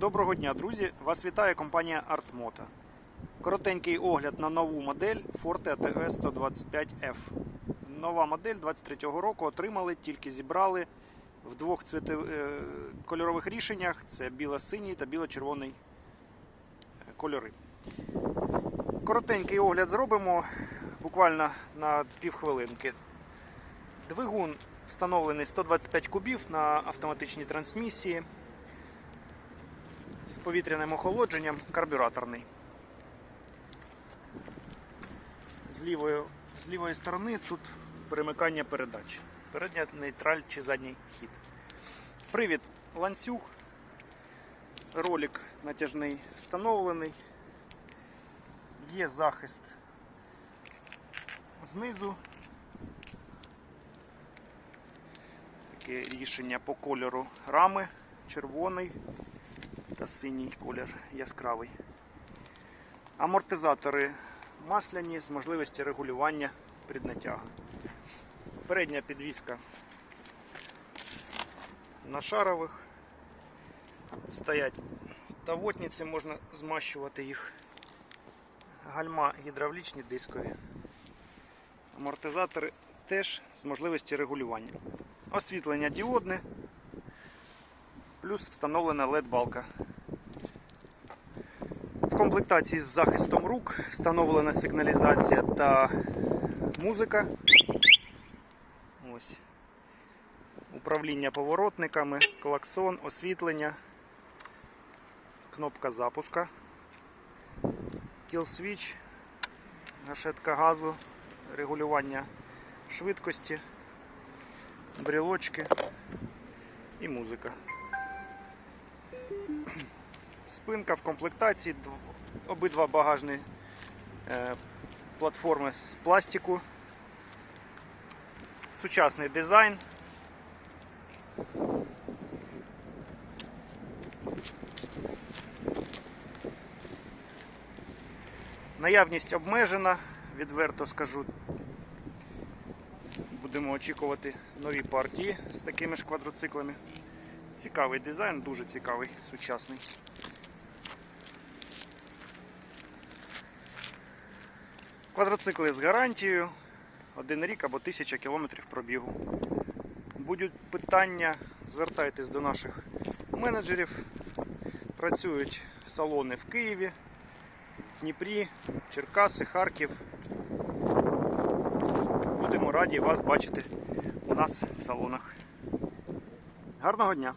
Доброго дня, друзі! Вас вітає компанія ArtMoto. Коротенький огляд на нову модель Forte ATV 125F. Нова модель 23-го року отримали, тільки зібрали в двох цвіте- е, кольорових рішеннях: це біло-синій та біло-червоний е, кольори. Коротенький огляд зробимо буквально на півхвилинки. Двигун встановлений 125 кубів на автоматичній трансмісії з повітряним охолодженням, карбюраторний. З лівої, з лівої сторони тут перемикання передач. Передня нейтраль чи задній хід. Привід ланцюг. Ролик натяжний встановлений. Є захист знизу. Таке рішення по кольору рами червоний синій колір яскравий. Амортизатори масляні з можливістю регулювання преднатяга. Передня підвіска на шарових. Стоять тавотниці, можна змащувати їх. Гальма гідравлічні дискові. Амортизатори теж з можливістю регулювання. Освітлення діодне, плюс встановлена LED-балка. Комплектації з захистом рук встановлена сигналізація та музика. Ось. Управління поворотниками, клаксон, освітлення, кнопка запуска, кіл-свіч, гашетка газу, регулювання швидкості, брілочки і музика. Спинка в комплектації, обидва багажні е, платформи з пластику. Сучасний дизайн. Наявність обмежена, відверто скажу. Будемо очікувати нові партії з такими ж квадроциклами. Цікавий дизайн, дуже цікавий, сучасний. Квадроцикли з гарантією, один рік або тисяча кілометрів пробігу. Будуть питання, звертайтесь до наших менеджерів. Працюють салони в Києві, Дніпрі, Черкаси, Харків. Будемо раді вас бачити у нас в салонах. Гарного дня!